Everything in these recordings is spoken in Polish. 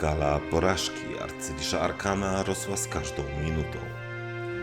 Skala porażki arcylisza Arkana rosła z każdą minutą.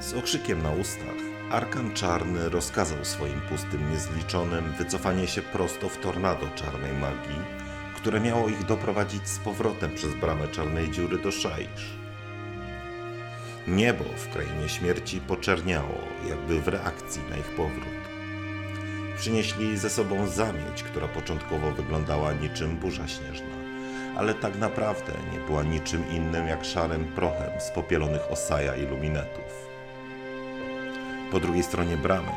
Z okrzykiem na ustach, Arkan Czarny rozkazał swoim pustym niezliczonym wycofanie się prosto w tornado czarnej magii, które miało ich doprowadzić z powrotem przez bramę czarnej dziury do Szaisz. Niebo w krainie śmierci poczerniało, jakby w reakcji na ich powrót. Przynieśli ze sobą zamieć, która początkowo wyglądała niczym burza śnieżna, ale tak naprawdę nie była niczym innym jak szarym prochem z popielonych osaja i luminetów. Po drugiej stronie bramy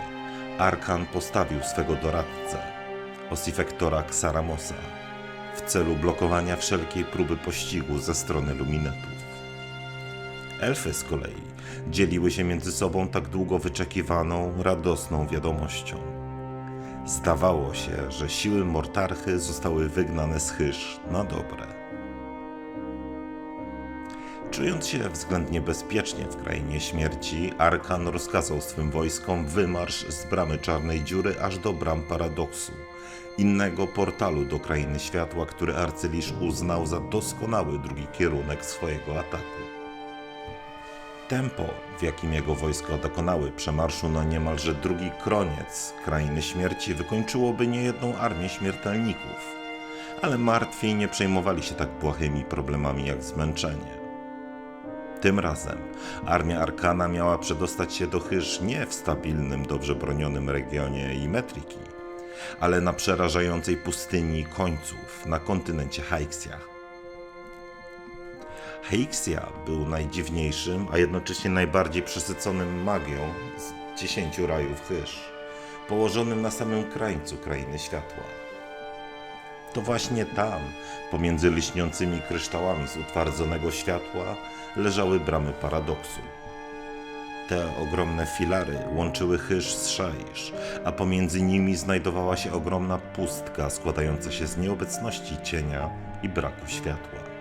Arkan postawił swego doradcę, Osifektora Xaramosa, w celu blokowania wszelkiej próby pościgu ze strony luminetów. Elfy z kolei dzieliły się między sobą tak długo wyczekiwaną, radosną wiadomością. Zdawało się, że siły Mortarchy zostały wygnane z chyż na dobre. Czując się względnie bezpiecznie w krainie śmierci, Arkan rozkazał swym wojskom wymarsz z bramy Czarnej Dziury aż do bram Paradoksu, innego portalu do krainy światła, który arcylisz uznał za doskonały drugi kierunek swojego ataku. Tempo, w jakim jego wojska dokonały przemarszu na niemalże drugi kroniec krainy śmierci, wykończyłoby niejedną armię śmiertelników. Ale martwi nie przejmowali się tak błahymi problemami jak zmęczenie. Tym razem armia Arkana miała przedostać się do Chyż nie w stabilnym, dobrze bronionym regionie i metriki, ale na przerażającej pustyni końców na kontynencie Haixia. Haixia był najdziwniejszym, a jednocześnie najbardziej przesyconym magią z dziesięciu rajów Hyż, położonym na samym krańcu krainy światła. To właśnie tam, pomiędzy lśniącymi kryształami z utwardzonego światła, leżały bramy paradoksu. Te ogromne filary łączyły Hyż z Szaisz, a pomiędzy nimi znajdowała się ogromna pustka składająca się z nieobecności cienia i braku światła.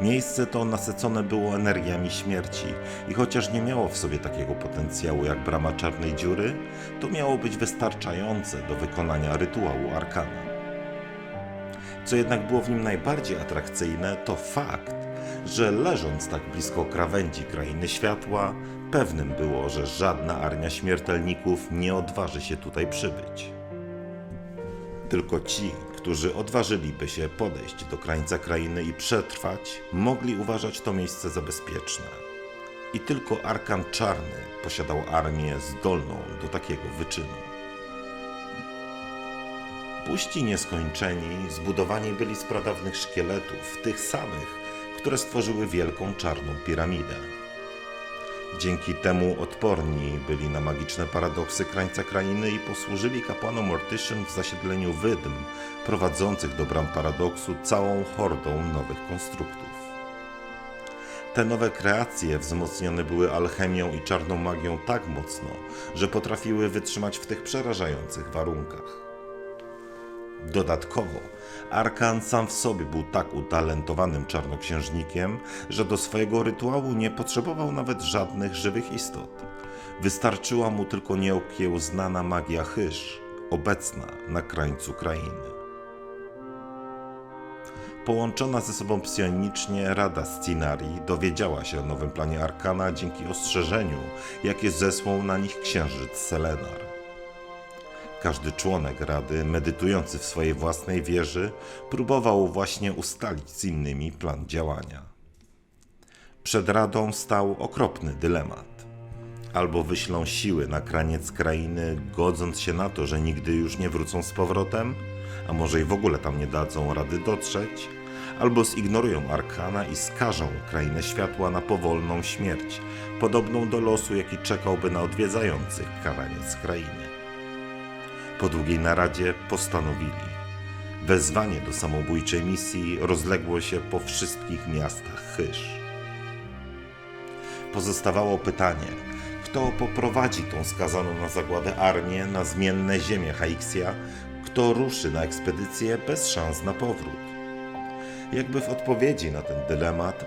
Miejsce to nasycone było energiami śmierci i chociaż nie miało w sobie takiego potencjału jak brama czarnej dziury, to miało być wystarczające do wykonania rytuału arkana. Co jednak było w nim najbardziej atrakcyjne, to fakt, że leżąc tak blisko krawędzi krainy światła, pewnym było, że żadna armia śmiertelników nie odważy się tutaj przybyć. Tylko ci, którzy odważyliby się podejść do krańca krainy i przetrwać, mogli uważać to miejsce za bezpieczne. I tylko Arkan Czarny posiadał armię zdolną do takiego wyczynu. Puści nieskończeni zbudowani byli z pradawnych szkieletów, tych samych, które stworzyły wielką czarną piramidę. Dzięki temu odporni byli na magiczne paradoksy krańca krainy i posłużyli kapłanom Mortician w zasiedleniu wydm, prowadzących do bram paradoksu całą hordą nowych konstruktów. Te nowe kreacje wzmocnione były alchemią i czarną magią tak mocno, że potrafiły wytrzymać w tych przerażających warunkach. Dodatkowo, Arkan sam w sobie był tak utalentowanym czarnoksiężnikiem, że do swojego rytuału nie potrzebował nawet żadnych żywych istot. Wystarczyła mu tylko nieokiełznana magia Hyż, obecna na krańcu krainy. Połączona ze sobą psionicznie Rada Scinarii dowiedziała się o nowym planie Arkana dzięki ostrzeżeniu, jakie zesłał na nich księżyc Selenar. Każdy członek Rady, medytujący w swojej własnej wieży, próbował właśnie ustalić z innymi plan działania. Przed Radą stał okropny dylemat. Albo wyślą siły na kraniec krainy, godząc się na to, że nigdy już nie wrócą z powrotem, a może i w ogóle tam nie dadzą rady dotrzeć, albo zignorują Arkana i skażą krainę światła na powolną śmierć, podobną do losu, jaki czekałby na odwiedzających kraniec krainy. Po długiej naradzie postanowili. Wezwanie do samobójczej misji rozległo się po wszystkich miastach Hyż. Pozostawało pytanie, kto poprowadzi tą skazaną na zagładę armię na zmienne ziemię Haixia, kto ruszy na ekspedycję bez szans na powrót. Jakby w odpowiedzi na ten dylemat,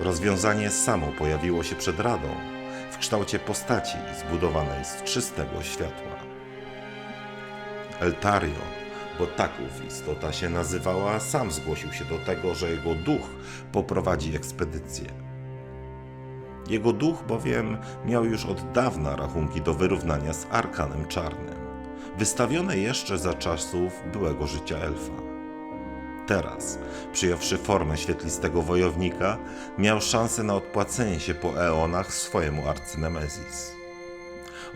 rozwiązanie samo pojawiło się przed Radą w kształcie postaci zbudowanej z czystego światła. Eltario bo tak ów istota się nazywała, sam zgłosił się do tego, że jego duch poprowadzi ekspedycję. Jego duch bowiem miał już od dawna rachunki do wyrównania z Arkanem Czarnym, wystawione jeszcze za czasów byłego życia elfa. Teraz, przyjąwszy formę świetlistego wojownika, miał szansę na odpłacenie się po eonach swojemu arcynemezis.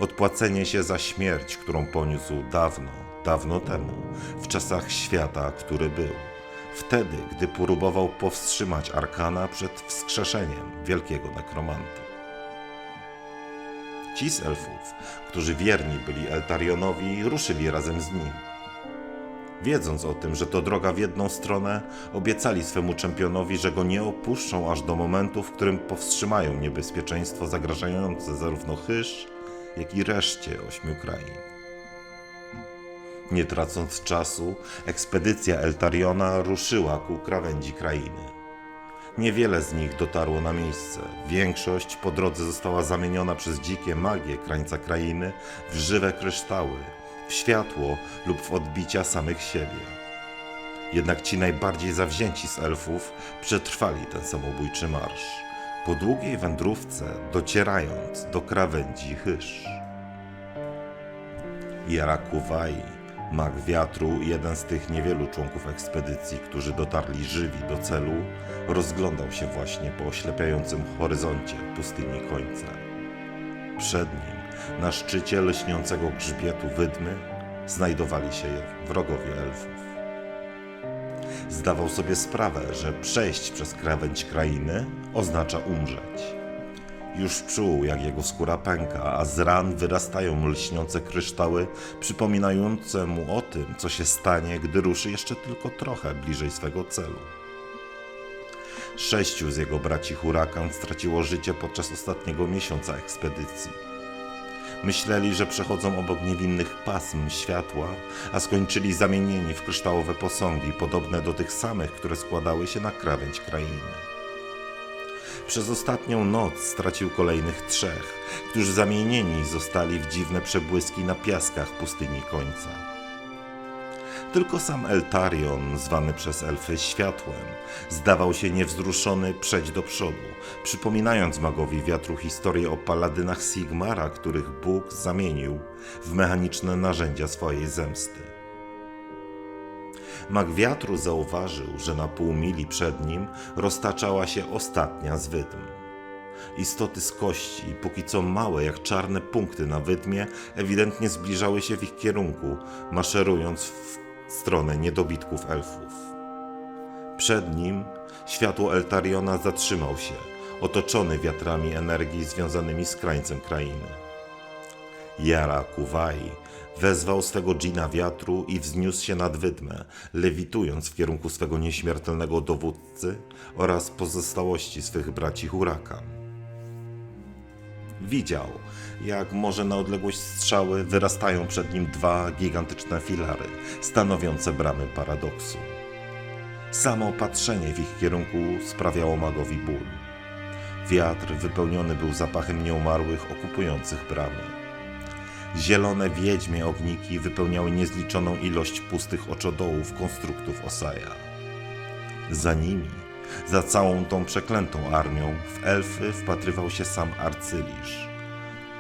Odpłacenie się za śmierć, którą poniósł dawno, dawno temu, w czasach świata, który był. Wtedy, gdy próbował powstrzymać Arkana przed wskrzeszeniem wielkiego nekromanty. Ci z elfów, którzy wierni byli Eltarionowi, ruszyli razem z nim. Wiedząc o tym, że to droga w jedną stronę, obiecali swemu czempionowi, że go nie opuszczą aż do momentu, w którym powstrzymają niebezpieczeństwo zagrażające zarówno Hysz, jak i reszcie ośmiu krain. Nie tracąc czasu, ekspedycja Eltariona ruszyła ku krawędzi krainy. Niewiele z nich dotarło na miejsce. Większość po drodze została zamieniona przez dzikie magie krańca krainy w żywe kryształy, w światło lub w odbicia samych siebie. Jednak ci najbardziej zawzięci z elfów przetrwali ten samobójczy marsz, po długiej wędrówce docierając do krawędzi Hysz. Jarakuwai, mag wiatru, jeden z tych niewielu członków ekspedycji, którzy dotarli żywi do celu, rozglądał się właśnie po oślepiającym horyzoncie pustyni końca. Przed nim, na szczycie lśniącego grzbietu wydmy, znajdowali się wrogowie elfów. Zdawał sobie sprawę, że przejść przez krawędź krainy oznacza umrzeć. Już czuł, jak jego skóra pęka, a z ran wyrastają lśniące kryształy, przypominające mu o tym, co się stanie, gdy ruszy jeszcze tylko trochę bliżej swego celu. Sześciu z jego braci hurakan straciło życie podczas ostatniego miesiąca ekspedycji. Myśleli, że przechodzą obok niewinnych pasm światła, a skończyli zamienieni w kryształowe posągi, podobne do tych samych, które składały się na krawędź krainy. Przez ostatnią noc stracił kolejnych trzech, którzy zamienieni zostali w dziwne przebłyski na piaskach pustyni końca. Tylko sam Eltarion, zwany przez elfy światłem, zdawał się niewzruszony przejść do przodu, przypominając magowi wiatru historię o paladynach Sigmara, których Bóg zamienił w mechaniczne narzędzia swojej zemsty. Mag wiatru zauważył, że na pół mili przed nim roztaczała się ostatnia z wydm. Istoty z kości, póki co małe jak czarne punkty na wydmie, ewidentnie zbliżały się w ich kierunku, maszerując w stronę niedobitków elfów. Przed nim światło Eltariona zatrzymał się, otoczony wiatrami energii związanymi z krańcem krainy. Jara Kuwai wezwał swego dżina wiatru i wzniósł się nad wydmę, lewitując w kierunku swego nieśmiertelnego dowódcy oraz pozostałości swych braci hurakan. Widział, jak może na odległość strzały wyrastają przed nim dwa gigantyczne filary, stanowiące bramy paradoksu. Samo patrzenie w ich kierunku sprawiało magowi ból. Wiatr wypełniony był zapachem nieumarłych okupujących bramy. Zielone wiedźmie ogniki wypełniały niezliczoną ilość pustych oczodołów konstruktów Osaja. Za nimi, za całą tą przeklętą armią, w elfy wpatrywał się sam arcylisz,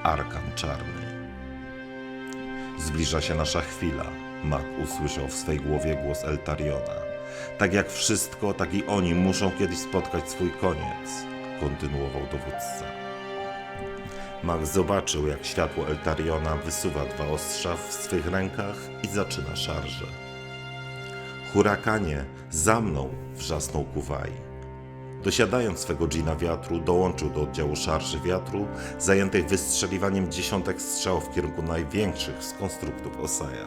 Arkan Czarny. Zbliża się nasza chwila, Mak usłyszał w swej głowie głos Eltariona. Tak jak wszystko, tak i oni muszą kiedyś spotkać swój koniec, kontynuował dowódca. Mach zobaczył, jak światło Eltariona wysuwa dwa ostrza w swych rękach i zaczyna szarżę. Hurakanie, za mną! wrzasnął Kuwai. Dosiadając swego dżina wiatru, dołączył do oddziału szarży wiatru, zajętych wystrzeliwaniem dziesiątek strzał w kierunku największych z konstruktów Osaja.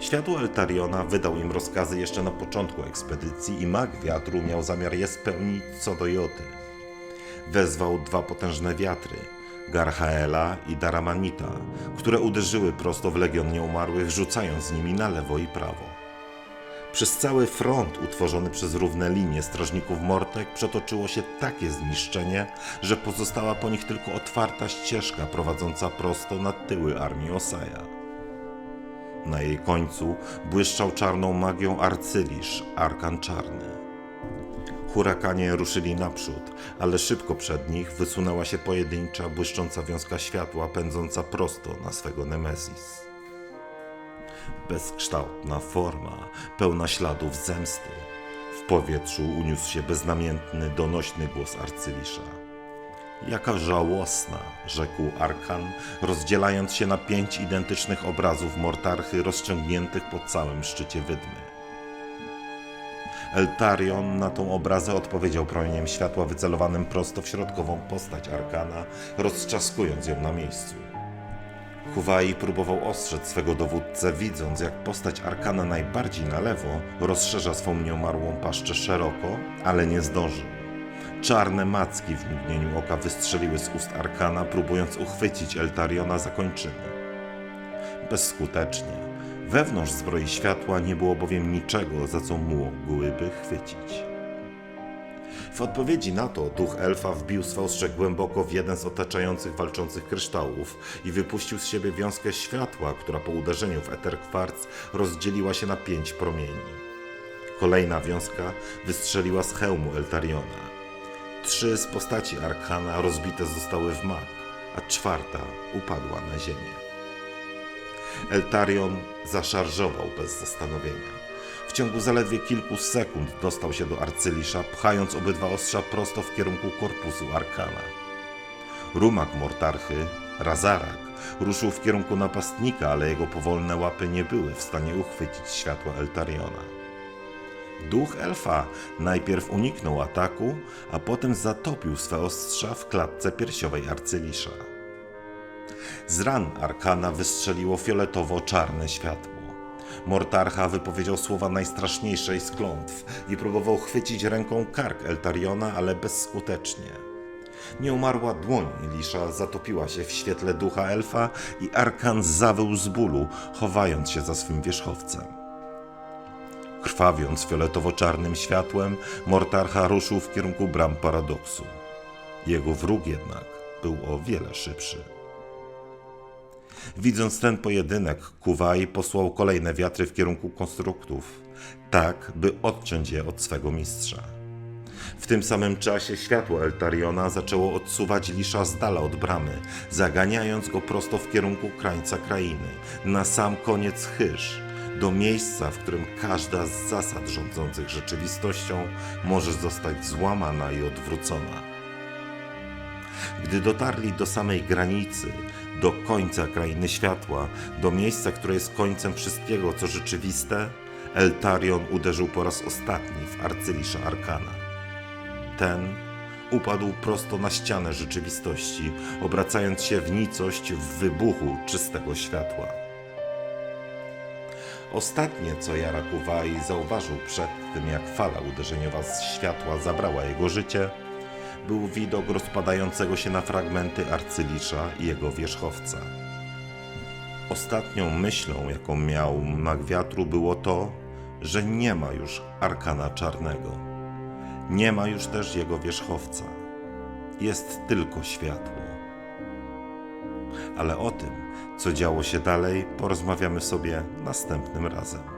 Światło Eltariona wydał im rozkazy jeszcze na początku ekspedycji i mag wiatru miał zamiar je spełnić co do joty wezwał dwa potężne wiatry, Garhaela i Daramanita, które uderzyły prosto w legion nieumarłych, rzucając z nimi na lewo i prawo. Przez cały front utworzony przez równe linie strażników Mortek przetoczyło się takie zniszczenie, że pozostała po nich tylko otwarta ścieżka prowadząca prosto na tyły armii Osaja. Na jej końcu błyszczał czarną magią arcylisz, arkan czarny. Hurakanie ruszyli naprzód, ale szybko przed nich wysunęła się pojedyncza, błyszcząca wiązka światła pędząca prosto na swego Nemesis. Bezkształtna forma, pełna śladów zemsty. W powietrzu uniósł się beznamiętny, donośny głos arcylisza. Jaka żałosna, rzekł Arkan, rozdzielając się na pięć identycznych obrazów Mortarchy rozciągniętych po całym szczycie wydmy. Eltarion na tą obrazę odpowiedział promieniem światła wycelowanym prosto w środkową postać Arkana, roztrzaskując ją na miejscu. Huwai próbował ostrzec swego dowódcę, widząc jak postać Arkana najbardziej na lewo rozszerza swą nieomarłą paszczę szeroko, ale nie zdążył. Czarne macki w mgnieniu oka wystrzeliły z ust Arkana, próbując uchwycić Eltariona za kończyny. Bezskutecznie. Wewnątrz zbroi światła nie było bowiem niczego, za co mogłyby chwycić. W odpowiedzi na to duch elfa wbił swe ostrze głęboko w jeden z otaczających walczących kryształów i wypuścił z siebie wiązkę światła, która po uderzeniu w eter kwarc rozdzieliła się na pięć promieni. Kolejna wiązka wystrzeliła z hełmu Eltariona. Trzy z postaci Arkhana rozbite zostały w mak, a czwarta upadła na ziemię. Eltarion zaszarżował bez zastanowienia. W ciągu zaledwie kilku sekund dostał się do arcylisza, pchając obydwa ostrza prosto w kierunku korpusu Arkana. Rumak Mortarchy, Razarak, ruszył w kierunku napastnika, ale jego powolne łapy nie były w stanie uchwycić światła Eltariona. Duch elfa najpierw uniknął ataku, a potem zatopił swe ostrza w klatce piersiowej arcylisza. Z ran Arkana wystrzeliło fioletowo-czarne światło. Mortarcha wypowiedział słowa najstraszniejszej z klątw i próbował chwycić ręką kark Eltariona, ale bezskutecznie. Nieumarła dłoń Lisza zatopiła się w świetle ducha elfa i Arkan zawył z bólu, chowając się za swym wierzchowcem. Krwawiąc fioletowo-czarnym światłem, Mortarcha ruszył w kierunku bram paradoksu. Jego wróg jednak był o wiele szybszy. Widząc ten pojedynek, Kuwaj posłał kolejne wiatry w kierunku konstruktów, tak by odciąć je od swego mistrza. W tym samym czasie światło Eltariona zaczęło odsuwać Lisza z dala od bramy, zaganiając go prosto w kierunku krańca krainy, na sam koniec Chyż, do miejsca, w którym każda z zasad rządzących rzeczywistością może zostać złamana i odwrócona. Gdy dotarli do samej granicy, do końca krainy światła, do miejsca, które jest końcem wszystkiego, co rzeczywiste, Eltarion uderzył po raz ostatni w arcylisza Arkana. Ten upadł prosto na ścianę rzeczywistości, obracając się w nicość w wybuchu czystego światła. Ostatnie, co Jarakuwai zauważył przed tym, jak fala uderzeniowa z światła zabrała jego życie, był widok rozpadającego się na fragmenty arcylisza i jego wierzchowca. Ostatnią myślą, jaką miał mag wiatru, było to, że nie ma już arkana czarnego. Nie ma już też jego wierzchowca. Jest tylko światło. Ale o tym, co działo się dalej, porozmawiamy sobie następnym razem.